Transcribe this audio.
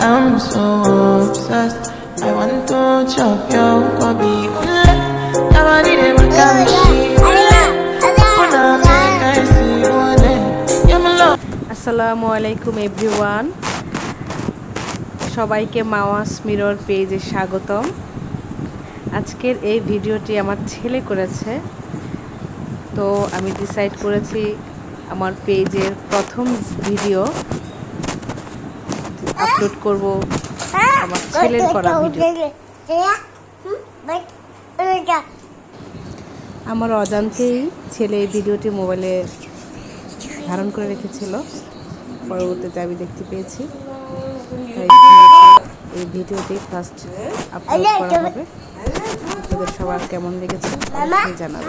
am so obsessed. I want to chop your kobe. Nobody ever come she Wanna make I see one day. Yeah, my love. আসসালামু আলাইকুম everyone সবাইকে মাওয়াস mirror পেজে স্বাগতম আজকের এই ভিডিওটি আমার ছেলে করেছে তো আমি ডিসাইড করেছি আমার পেজের প্রথম ভিডিও আপলোড করব আমার ছেলের করা ভিডিও আমার অজান্তেই ছেলে এই ভিডিওটি মোবাইলে ধারণ করে রেখেছিল। পরবর্তীতে আমি দেখতে পেয়েছি। তাই এই ভিডিওটি ফার্স্ট আপলোড করা হবে। আপনাদের সবার কেমন লেগেছে? জানাবেন।